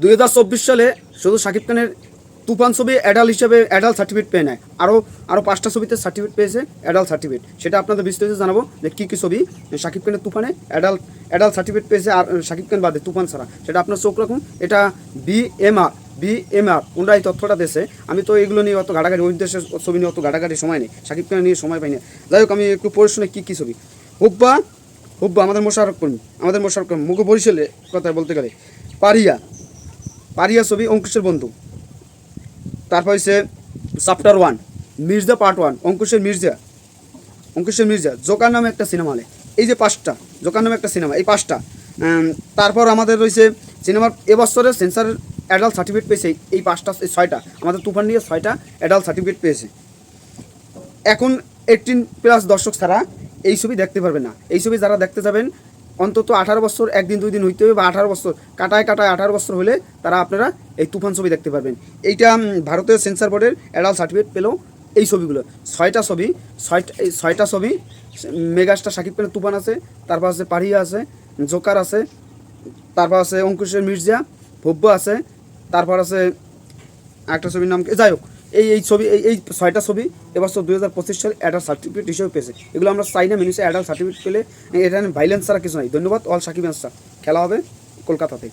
দুই হাজার চব্বিশ সালে শুধু শাকিব খানের তুফান ছবি অ্যাডাল হিসেবে অ্যাডাল সার্টিফিকেট পেয়ে নেয়। আরও আরও পাঁচটা ছবিতে সার্টিফিকেট পেয়েছে অ্যাডাল সার্টিফিকেট সেটা আপনাদের বিস্তারিত জানাব যে কী কী ছবি শাকিব খানের তুফানে অ্যাডাল অ্যাডাল সার্টিফিকেট পেয়েছে আর শাকিব খান বাদে তুফান ছাড়া। সেটা আপনার চোখ রাখুন। এটা বিএমআর বিএমআর ওনারা এই তথ্যটা দেশে আমি তো এগুলো নিয়ে অত ঘাটাঘাটি ওই দেশের ছবি নিয়ে অত ঘাটাঘাটি সময় নেই। শাকিব খানের নিয়ে সময় পাই না যাই হোক, আমি একটু পড়ে শুনে কী কী ছবি। হুব্বা হুব্বা, আমাদের মোশারফ কর্মী, আমাদের মোশারফ কর্মী, মুখ বরিশালে কথা বলতে গেলে। পারিয়া পারিয়া ছবি অঙ্কুশের বন্ধু। তারপর হচ্ছে chapter one Mirza part one অঙ্কুশের Mirza. অঙ্কুশের মির্জা, জোকার নামে একটা সিনেমা হলে এই যে পাঁচটা, জোকার নামে একটা সিনেমা এই পাঁচটা। তারপর আমাদের রয়েছে সিনেমার এবছরের সেন্সারের অ্যাডাল্ট সার্টিফিকেট পেয়েছে এই পাঁচটা, এই ছয়টা। আমাদের তুফান নিয়ে ছয়টা অ্যাডাল্ট সার্টিফিকেট পেয়েছে। এখন এইটিন প্লাস দর্শক ছাড়া এই ছবি দেখতে পারবে না। এই ছবি যারা দেখতে যাবেন অন্তত আঠারো বছর, একদিন, দুই দিন হইতে হবে বা আঠারো বছর, কাটায় কাটায় আঠারো বছর হলে তারা আপনারা এই তুফান ছবি দেখতে পারবেন। এইটা ভারতের সেন্সার বোর্ডের অ্যাডাল্ট সার্টিফিকেট পেলেও এই ছবিগুলো। ছয়টা ছবি এই ছয়টা ছবি, মেগাস্টার শাকিব খানের তুফান আছে তারপর আছে পারিয়া আছে, জোকার আছে তারপর আছে অঙ্কুশের মির্জা, ভব্য আছে তারপর আছে একটা ছবির নাম যাই হোক এই এই ছবি, এই এই ছয়টা ছবি এবছর দু হাজার পঁচিশ সালে অ্যাডাল্ট সার্টিফিকেট হিসেবে পেয়েছে। এগুলো আমরা চাই না মিনিসে অ্যাডাল্ট সার্টিফিকেট পেলে এটা ভাইলেন্স ছাড়া কিছু নাই। ধন্যবাদ অল সাকিব আনসার খেলা হবে কলকাতাতে।